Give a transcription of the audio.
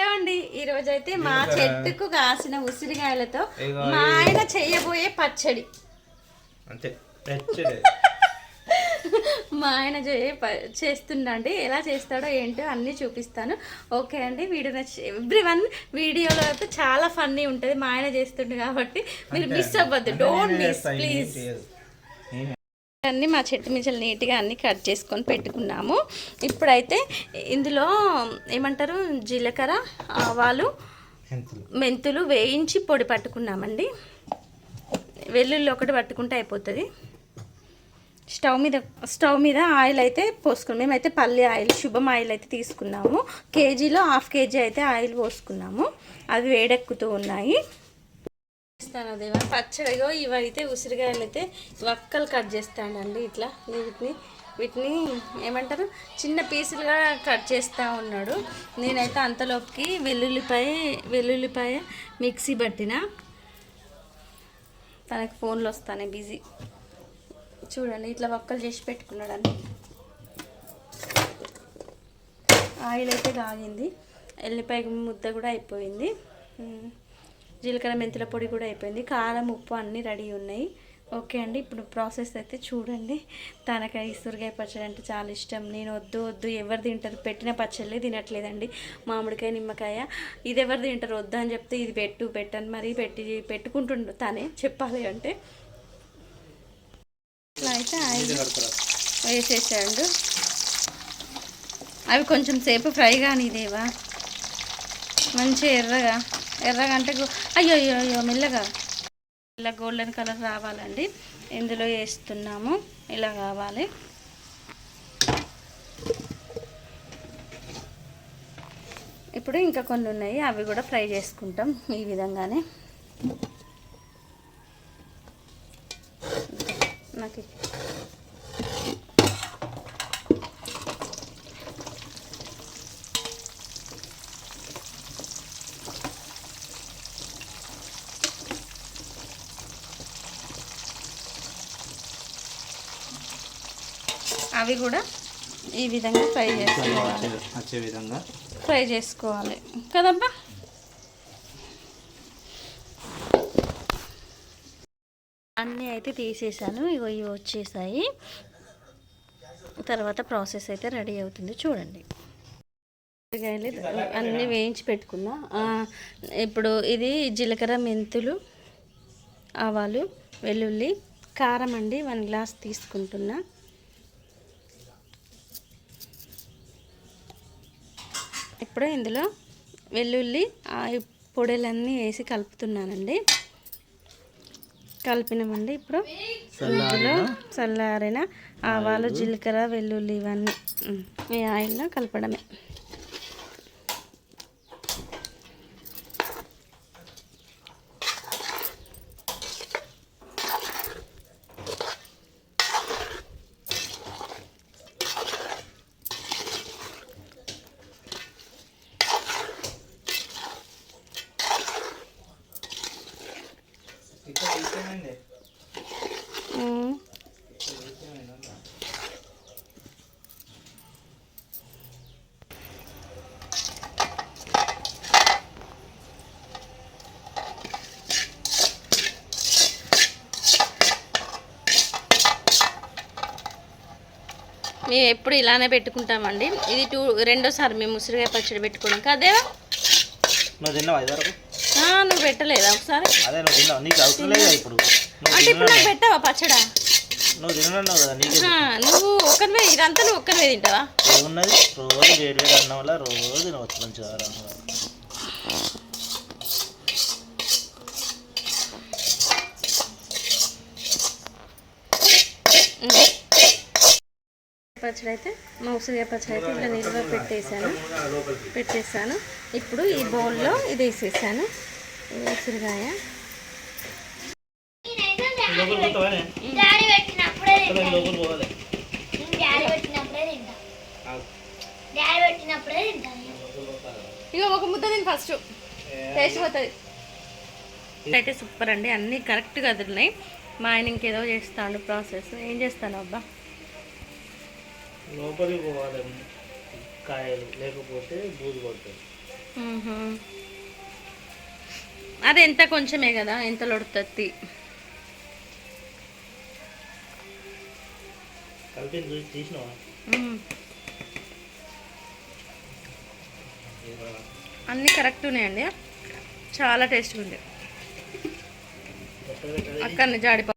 అండి ఈ రోజు అయితే మా చెట్టుకు కాసిన ఉసిరికాయలతో మా ఆయన చెయ్యబోయే పచ్చడి. అంతే. మా ఆయన చే- ప- చేస్తుండండి. ఎలా చేస్తాడో ఏంటో అన్నీ చూపిస్తాను. ఓకే అండి. వీడియో నచ్చి ఎవ్రీ వన్ వీడియోలో అయితే చాలా ఫన్నీ ఉంటుంది. మా ఆయన చేస్తుండు కాబట్టి మీరు మిస్ అవ్వద్దు. డోంట్ మిస్ ప్లీజ్ అన్నీ మా చెట్టు మించలు నీట్గా అన్నీ కట్ చేసుకొని పెట్టుకున్నాము. ఇప్పుడైతే ఇందులో ఏమంటారు? జీలకర్ర ఆవాలు మెంతులు. వేయించి పొడి పట్టుకున్నామండి. వెల్లుల్లి ఒకటి పట్టుకుంటే అయిపోతుంది. స్టవ్ మీద స్టవ్ మీద ఆయిల్ అయితే పోసుకున్నాం. మేమైతే పల్లి ఆయిల్ శుభం ఆయిల్ అయితే తీసుకున్నాము. కేజీలో హాఫ్ కేజీ అయితే ఆయిల్ పోసుకున్నాము. అవి వేడెక్కుతూ ఉన్నాయి. చేస్తాను దేవా పచ్చడిగో ఇవైతే ఉసిరికాయలు అయితే వక్కలు కట్ చేస్తానండి ఇట్లా. వీటిని వీటిని ఏమంటారు? చిన్న పీసులుగా కట్ చేస్తూ ఉన్నాడు. నేనైతే అంతలోకి వెల్లుల్లిపాయ వెల్లుల్లిపాయ మిక్సీ పట్టిన. తనకు ఫోన్లో వస్తానే బిజీ. చూడండి ఇట్లా వక్కలు చేసి పెట్టుకున్నాడని ఆయిల్ అయితే కాగింది. ఎల్లిపాయ ముద్ద కూడా అయిపోయింది. జీలకర్ర మెంతుల పొడి కూడా అయిపోయింది. కారం ఉప్పు అన్నీ రెడీ ఉన్నాయి. ఓకే అండి ఇప్పుడు ప్రాసెస్ అయితే చూడండి. తనకాయ ఇసురుకాయ పచ్చడి అంటే చాలా ఇష్టం. నేను వద్దు వద్దు ఎవరు తింటారు? పెట్టిన పచ్చళ్ళే తినట్లేదండి. మామిడికాయ నిమ్మకాయ ఇది ఎవరు తింటారు? వద్దు అని చెప్తే ఇది పెట్టు పెట్టని. మరీ పెట్టి పెట్టుకుంటుండు తనే చెప్పాలి అంటే. ఇట్లా అయితే ఆయిల్ వేసేసాడు. అవి కొంచెం సేపు ఫ్రై కానీ దేవా మంచి ఎర్రగా. ఎర్రగా అంటే అయ్యో అయ్యో అయ్యో మెల్లగా. ఇలా గోల్డెన్ కలర్ రావాలండి. ఇందులో వేస్తున్నాము. ఇలా కావాలి. ఇప్పుడు ఇంకా కొన్ని ఉన్నాయి. అవి కూడా ఫ్రై చేసుకుంటాం ఈ విధంగానే. నాకు అవి కూడా ఈ విధంగా ఫ్రై చేసుకోవాలి. వచ్చే విధంగా. ఫ్రై చేసుకోవాలి. కదబ్బా? అన్నీ అయితే తీసేసాను. ఇగో ఇవి వచ్చేసాయి. తర్వాత ప్రాసెస్ అయితే రెడీ అవుతుంది. చూడండి. కూరగాయలు అన్నీ వేయించి పెట్టుకున్నా. ఇప్పుడు ఇది జీలకర్ర మెంతులు ఆవాలు వెల్లుల్లి కారం అండి. వన్ గ్లాస్ తీసుకుంటున్నా. ఇప్పుడు ఇందులో వెల్లుల్లి పొడులన్నీ వేసి కలుపుతున్నానండి. కలిపినామండి ఇప్పుడు. ఇందులో చల్లారిన ఆవాలు జీలకర్ర వెల్లుల్లి ఇవన్నీ ఈ ఆయిల్లో కలపడమే. మేము ఎప్పుడు ఇలానే పెట్టుకుంటామండి. ఇది టూ రెండోసారి మేము ఉసిరికాయ పచ్చడి పెట్టుకోవడం కదేవా నువ్వు పెట్టలేదా ఒకసారి? అదే ఇప్పుడు. అంటే ఇప్పుడు నాకు పెట్టావా పచ్చడా? నువ్వు ఒక్కరివే ఇదంతా నువ్వు ఒక్కరివే తింటావా? ఏమున్నది? రోజు వేడి వేడి అన్నం వల్ల రోజు మంచిగా ఆరాంగా. పచ్చడి అయితే మా ఉసిరికాయ పచ్చడి అయితే ఇట్లా నిల్వ పెట్టేశాను. పెట్టేశాను. ఇప్పుడు ఈ బౌల్లో ఇది వేసేసాను. ఈ ఉసిరికాయ ఇక ఒక ముద్ద తిని ఫస్ట్ టేస్ట్ పోతుంది. అయితే సూపర్ అండి. అన్నీ కరెక్ట్గా వదిలినాయి మా ఆయన ఇంకేదో చేస్తాడు ప్రాసెస్ ఏం చేస్తాను అబ్బా? లోపలికి పోవాలి కాయలు లేకపోతే బూజు పడుతుంది. అది ఎంత కొంచెమే కదా ఎంత లొడుతుంది? కలిపి చూసి తీసినావా? అన్నీ కరెక్ట్ ఉన్నాయండి. చాలా టేస్ట్గా ఉంది. అక్కడనే జాడిపా